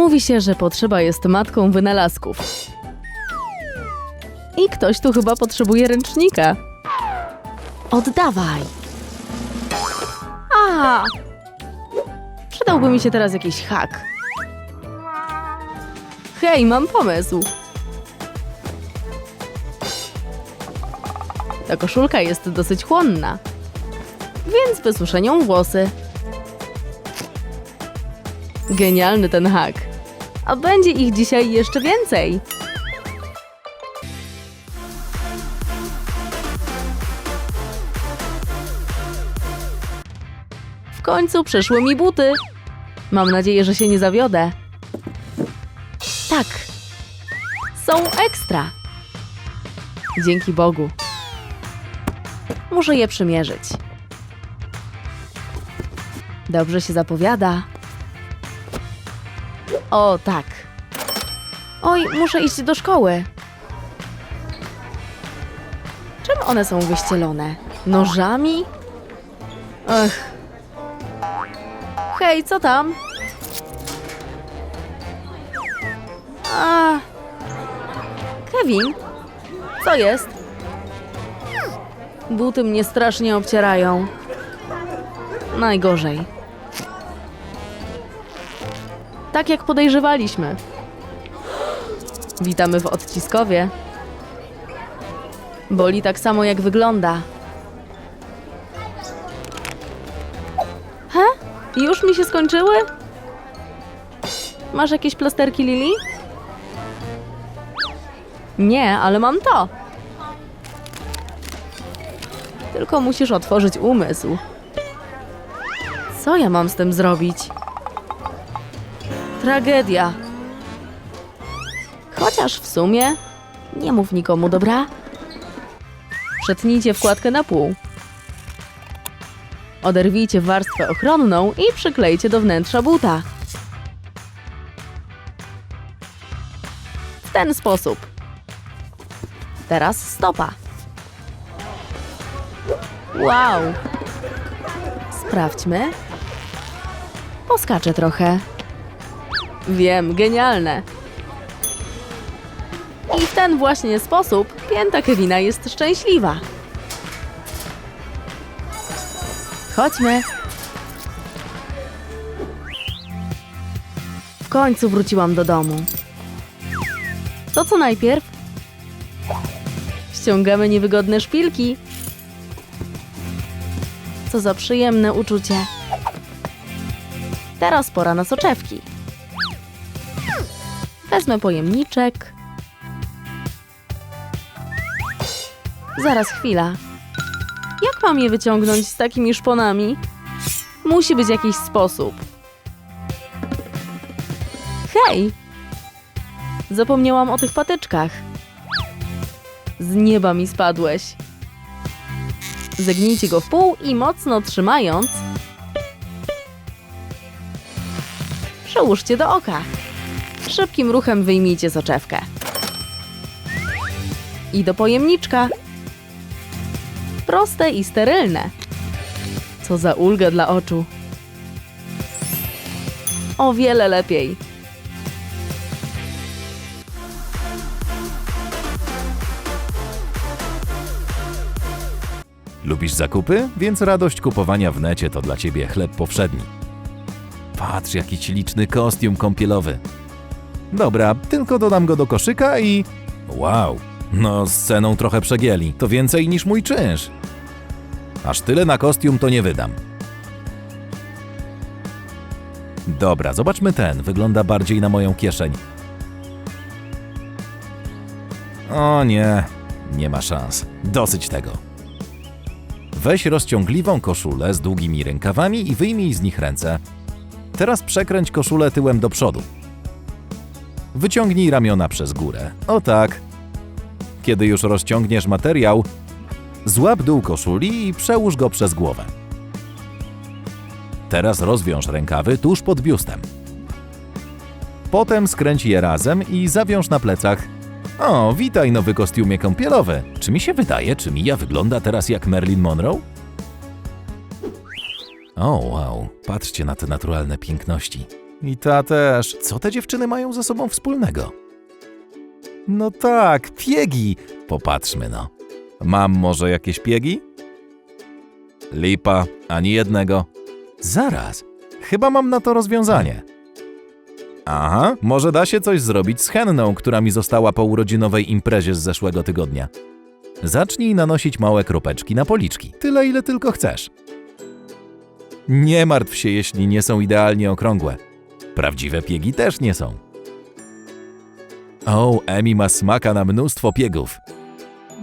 Mówi się, że potrzeba jest matką wynalazków. I ktoś tu chyba potrzebuje ręcznika. Oddawaj. A! Przydałby mi się teraz jakiś hak. Hej, mam pomysł. Ta koszulka jest dosyć chłonna, więc wysuszę nią włosy. Genialny ten hak. A będzie ich dzisiaj jeszcze więcej. W końcu przyszły mi buty. Mam nadzieję, że się nie zawiodę. Tak. Są ekstra. Dzięki Bogu. Muszę je przymierzyć. Dobrze się zapowiada. O, tak. Oj, muszę iść do szkoły. Czym one są wyścielone? Nożami? Ech. Hej, co tam? A. Kevin? Co jest? Buty mnie strasznie obcierają. Najgorzej. Tak jak podejrzewaliśmy. Witamy w odciskowie. Boli tak samo jak wygląda. He? Już mi się skończyły? Masz jakieś plasterki, Lili? Nie, ale mam to. Tylko musisz otworzyć umysł. Co ja mam z tym zrobić? Tragedia. Chociaż w sumie nie mów nikomu, dobra? Przetnijcie wkładkę na pół. Oderwijcie warstwę ochronną i przyklejcie do wnętrza buta. W ten sposób. Teraz stopa. Wow. Sprawdźmy. Poskaczę trochę. Wiem, genialne. I w ten właśnie sposób pięta Kevina jest szczęśliwa. Chodźmy. W końcu wróciłam do domu. To co najpierw? Ściągamy niewygodne szpilki. Co za przyjemne uczucie. Teraz pora na soczewki. Wezmę pojemniczek. Zaraz chwila. Jak mam je wyciągnąć z takimi szponami? Musi być jakiś sposób. Hej! Zapomniałam o tych patyczkach. Z nieba mi spadłeś. Zegnijcie go w pół i mocno trzymając, przełóżcie do oka. Szybkim ruchem wyjmijcie soczewkę. I do pojemniczka. Proste i sterylne. Co za ulga dla oczu. O wiele lepiej. Lubisz zakupy? Więc radość kupowania w necie to dla ciebie chleb powszedni. Patrz, jaki śliczny kostium kąpielowy. Dobra, tylko dodam go do koszyka i... Wow, no z ceną trochę przegięli. To więcej niż mój czynsz. Aż tyle na kostium to nie wydam. Dobra, zobaczmy ten. Wygląda bardziej na moją kieszeń. O nie, nie ma szans. Dosyć tego. Weź rozciągliwą koszulę z długimi rękawami i wyjmij z nich ręce. Teraz przekręć koszulę tyłem do przodu. Wyciągnij ramiona przez górę. O tak. Kiedy już rozciągniesz materiał, złap dół koszuli i przełóż go przez głowę. Teraz rozwiąż rękawy tuż pod biustem. Potem skręć je razem i zawiąż na plecach. O, witaj nowy kostiumie kąpielowy. Czy mi się wydaje, czy Mija wygląda teraz jak Marilyn Monroe? O, wow, patrzcie na te naturalne piękności. I ta też. Co te dziewczyny mają ze sobą wspólnego? No tak, piegi. Popatrzmy no. Mam może jakieś piegi? Lipa, ani jednego. Zaraz, chyba mam na to rozwiązanie. Aha, może da się coś zrobić z henną, która mi została po urodzinowej imprezie z zeszłego tygodnia. Zacznij nanosić małe kropeczki na policzki, tyle ile tylko chcesz. Nie martw się, jeśli nie są idealnie okrągłe. Prawdziwe piegi też nie są. O, Emi ma smaka na mnóstwo piegów.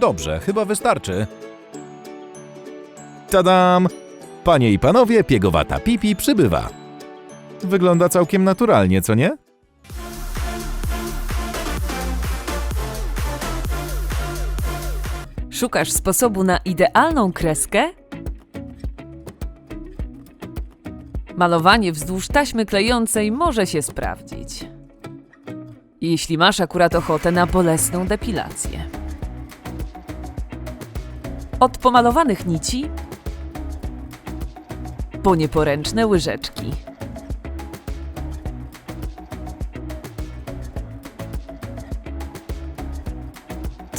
Dobrze, chyba wystarczy. Tadam! Panie i panowie, piegowata pipi przybywa. Wygląda całkiem naturalnie, co nie? Szukasz sposobu na idealną kreskę? Malowanie wzdłuż taśmy klejącej może się sprawdzić. Jeśli masz akurat ochotę na bolesną depilację. Od pomalowanych nici po nieporęczne łyżeczki.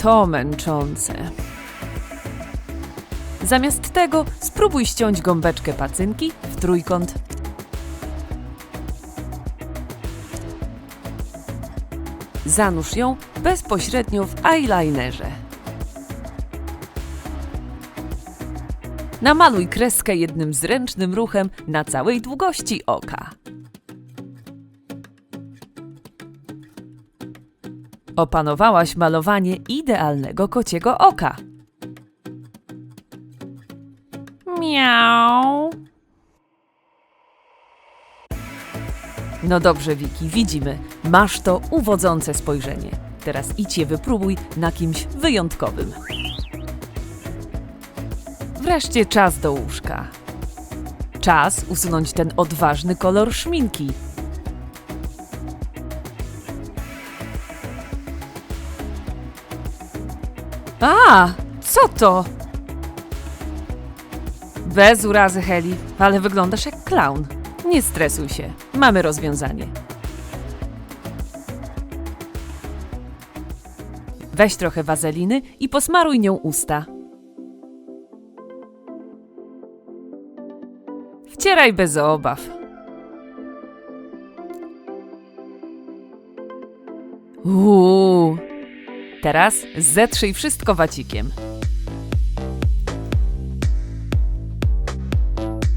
To męczące. Zamiast tego spróbuj ściąć gąbeczkę pacynki w trójkąt. Zanurz ją bezpośrednio w eyelinerze. Namaluj kreskę jednym zręcznym ruchem na całej długości oka. Opanowałaś malowanie idealnego kociego oka. Miau. No dobrze, Wiki, widzimy. Masz to uwodzące spojrzenie. Teraz idź je wypróbuj na kimś wyjątkowym. Wreszcie czas do łóżka. Czas usunąć ten odważny kolor szminki. A, co to? Bez urazy, Heli, ale wyglądasz jak klaun. Nie stresuj się, mamy rozwiązanie. Weź trochę wazeliny i posmaruj nią usta. Wcieraj bez obaw. Uuu. Teraz zetrzyj wszystko wacikiem.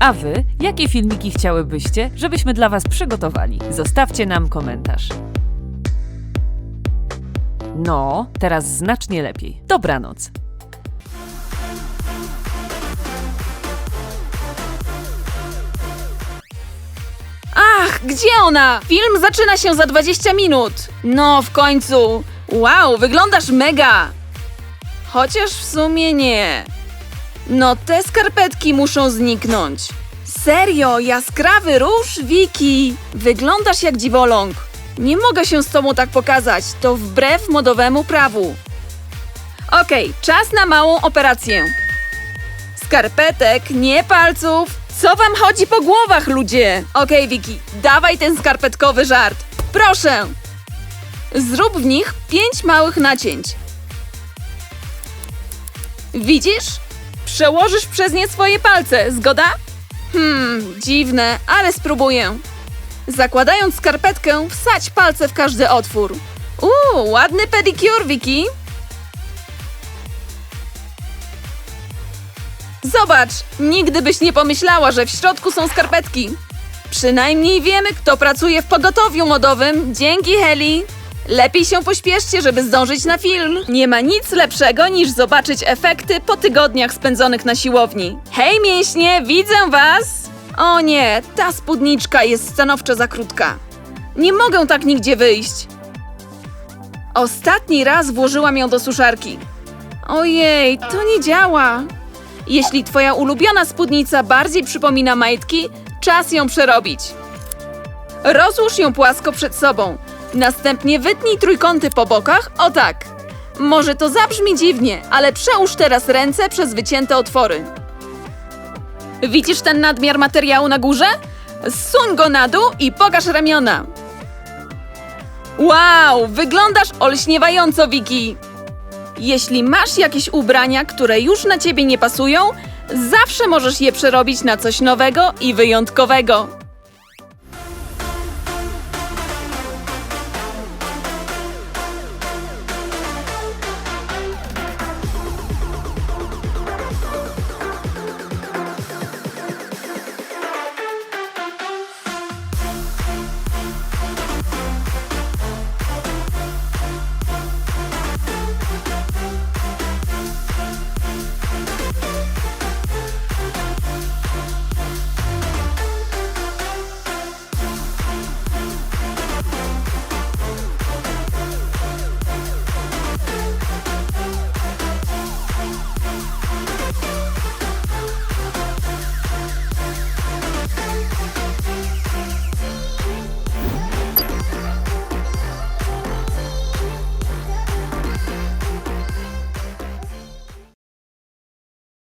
A wy, jakie filmiki chciałybyście, żebyśmy dla was przygotowali? Zostawcie nam komentarz. No, teraz znacznie lepiej. Dobranoc. Ach, gdzie ona? Film zaczyna się za 20 minut. No, w końcu. Wow, wyglądasz mega. Chociaż w sumie nie. No, te skarpetki muszą zniknąć. Serio, jaskrawy róż, Wiki. Wyglądasz jak dziwoląg. Nie mogę się z tobą tak pokazać. To wbrew modowemu prawu. Okej, czas na małą operację. Skarpetek, nie palców. Co wam chodzi po głowach, ludzie? Okej, Wiki, dawaj ten skarpetkowy żart. Proszę. Zrób w nich pięć małych nacięć. Widzisz? Przełożysz przez nie swoje palce, zgoda? Hmm, dziwne, ale spróbuję. Zakładając skarpetkę, wsadź palce w każdy otwór. Uuu, ładny pedicure, Wiki. Zobacz, nigdy byś nie pomyślała, że w środku są skarpetki. Przynajmniej wiemy, kto pracuje w pogotowiu modowym. Dzięki, Heli. Lepiej się pośpieszcie, żeby zdążyć na film. Nie ma nic lepszego niż zobaczyć efekty po tygodniach spędzonych na siłowni. Hej, mięśnie, widzę was! O nie, ta spódniczka jest stanowczo za krótka. Nie mogę tak nigdzie wyjść. Ostatni raz włożyłam ją do suszarki. Ojej, to nie działa. Jeśli twoja ulubiona spódnica bardziej przypomina majtki, czas ją przerobić. Rozłóż ją płasko przed sobą. Następnie wytnij trójkąty po bokach, o tak. Może to zabrzmi dziwnie, ale przełóż teraz ręce przez wycięte otwory. Widzisz ten nadmiar materiału na górze? Zsuń go na dół i pokaż ramiona. Wow, wyglądasz olśniewająco, Wiki. Jeśli masz jakieś ubrania, które już na ciebie nie pasują, zawsze możesz je przerobić na coś nowego i wyjątkowego.